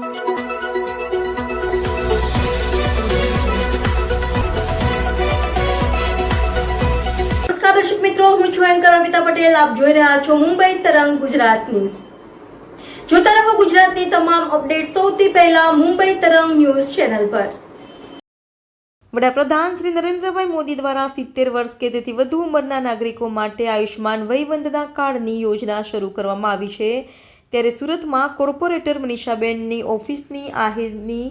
દર્શક મિત્રો, હું છું એન્કર અમિતા પટેલ. આપ જોઈ રહ્યા છો મુંબઈ તરંગ ગુજરાત ન્યૂઝ. જોતા રહો ગુજરાતની તમામ અપડેટ સૌથી પહેલા મુંબઈ તરંગ ન્યૂઝ ચેનલ પર. વડાપ્રધાન શ્રી નરેન્દ્રભાઈ મોદી દ્વારા સિત્તેર વર્ષ કે તેથી વધુ ઉંમરના નાગરિકો માટે આયુષ્માન વયવંદના કાર્ડની યોજના શરૂ કરવામાં આવી છે. ત્યારે સુરતમાં કોર્પોરેટર મનીષાબેનની ઓફિસની આહિરની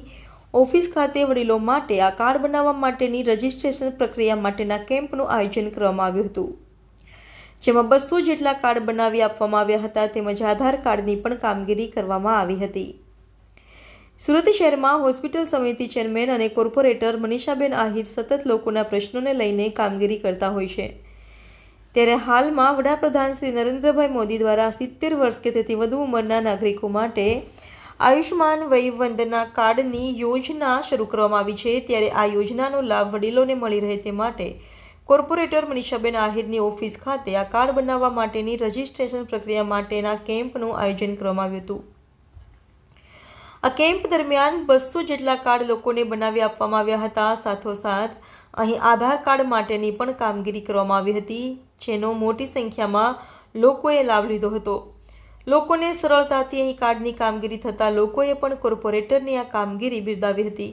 ઓફિસ ખાતે વડીલો માટે આ કાર્ડ બનાવવા માટેની રજિસ્ટ્રેશન પ્રક્રિયા માટેના કેમ્પનું આયોજન કરવામાં આવ્યું હતું. જેમાં બસો જેટલા કાર્ડ બનાવી આપવામાં આવ્યા હતા તેમજ આધાર કાર્ડની પણ કામગીરી કરવામાં આવી હતી. સુરત શહેરમાં હોસ્પિટલ સમિતિ ચેરમેન અને કોર્પોરેટર મનીષાબેન આહિર સતત લોકોના પ્રશ્નોને લઈને કામગીરી કરતા હોય છે. ત્યારે હાલમાં વડાપ્રધાન શ્રી નરેન્દ્રભાઈ મોદી દ્વારા સિત્તેર વર્ષ કે તેથી વધુ ઉંમરના નાગરિકો માટે આયુષ્માન વયવંદના કાર્ડની યોજના શરૂ કરવામાં આવી છે. ત્યારે આ યોજનાનો લાભ વડીલોને મળી રહે તે માટે કોર્પોરેટર મનીષાબેન આહિરની ઓફિસ ખાતે આ કાર્ડ બનાવવા માટેની રજિસ્ટ્રેશન પ્રક્રિયા માટેના કેમ્પનું આયોજન કરવામાં આવ્યું હતું. આ કેમ્પ દરમિયાન બસો જેટલા કાર્ડ લોકોને બનાવી આપવામાં આવ્યા હતા. સાથોસાથ, અહીં આધાર કાર્ડ માટેની પણ કામગીરી કરવામાં આવી હતી, જેનો મોટી સંખ્યામાં લોકોએ લાભ લીધો હતો. લોકોને સરળતાથી અહીં કાર્ડની કામગીરી થતાં લોકોએ પણ કોર્પોરેટરની આ કામગીરી બિરદાવી હતી.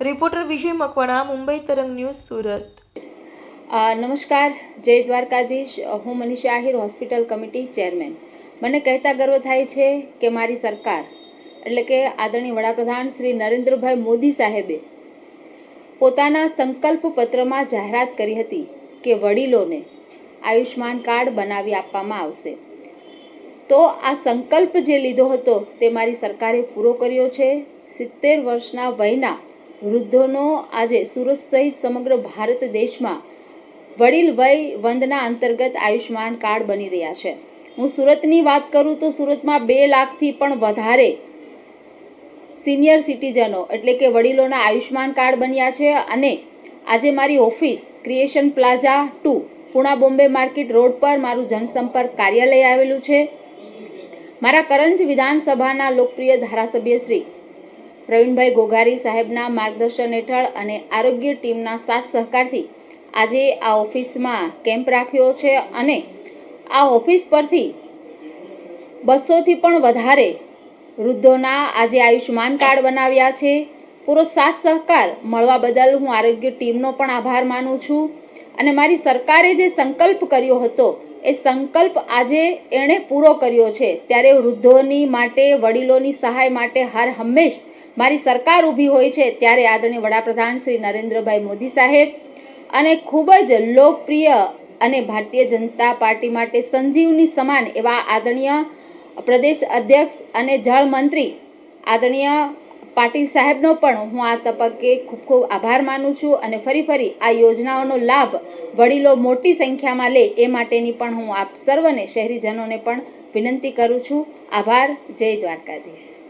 રિપોર્ટર વિજય મકવાણા, મુંબઈ તરંગ ન્યૂઝ, સુરત. નમસ્કાર. જય દ્વારકાધીશ. હું Manisha Ahir, hospital committee chairman. મને કહેતા ગર્વ થાય છે કે મારી સરકાર એટલે કે આદરણીય વડાપ્રધાન શ્રી નરેન્દ્રભાઈ મોદી સાહેબે પોતાના સંકલ્પ પત્રમાં જાહેરાત કરી હતી કે વડીલોને આયુષ્માન કાર્ડ બનાવી આપવામાં આવશે. તો આ સંકલ્પ જે લીધો હતો તે મારી સરકારે પૂરો કર્યો છે. સિત્તેર વર્ષના વયના વૃદ્ધોનો આજે સુરત સહિત સમગ્ર ભારત દેશમાં વડીલ વય વંદના અંતર્ગત આયુષ્માન કાર્ડ બની રહ્યા છે. હું સુરતની વાત કરું તો સુરતમાં બે લાખથી પણ વધારે સિનિયર સિટીઝનો, એટલે કે વડીલોના આયુષ્માન કાર્ડ બન્યા છે અને આજે મારી office creation plaza two, Puna Bombay market road પર મારું જનસંપર્ક કાર્યાલય આવેલું છે. મારા કરંજ વિધાનસભાના લોકપ્રિય ધારાસભ્ય શ્રી પ્રવીણભાઈ ગોગારી સાહેબના માર્ગદર્શન હેઠળ અને આરોગ્ય ટીમના સાથ સહકારથી આજે આ ઓફિસમાં કેમ્પ રાખ્યો છે અને આ ઓફિસ પરથી બસોથી પણ વધારે વૃદ્ધોના આજે આયુષ્યમાન કાર્ડ બનાવ્યા છે. પૂરો સાથ સહકાર મળવા બદલ હું આરોગ્ય ટીમનો પણ આભાર માનું છું. અને મારી સરકારે જે સંકલ્પ કર્યો હતો, એ સંકલ્પ આજે એણે પૂરો કર્યો છે. ત્યારે વૃદ્ધોની માટે, વડીલોની સહાય માટે હર હંમેશ મારી સરકાર ઊભી હોય છે. ત્યારે આદરણીય વડાપ્રધાન શ્રી નરેન્દ્રભાઈ મોદી સાહેબ અને ખૂબ જ લોકપ્રિય અને ભારતીય જનતા પાર્ટી માટે સંજીવની સમાન એવા આદરણીય પ્રદેશ અધ્યક્ષ અને જળ મંત્રી આદરણીય પાટીલ સાહેબનો પણ હું આ તબક્કે ખૂબ ખૂબ આભાર માનું છું અને ફરી ફરી આ યોજનાઓનો લાભ વડીલો મોટી સંખ્યામાં લે એ માટેની પણ હું આપ સર્વને શહેરીજનોને પણ વિનંતી કરું છું. આભાર. જય દ્વારકાધીશ.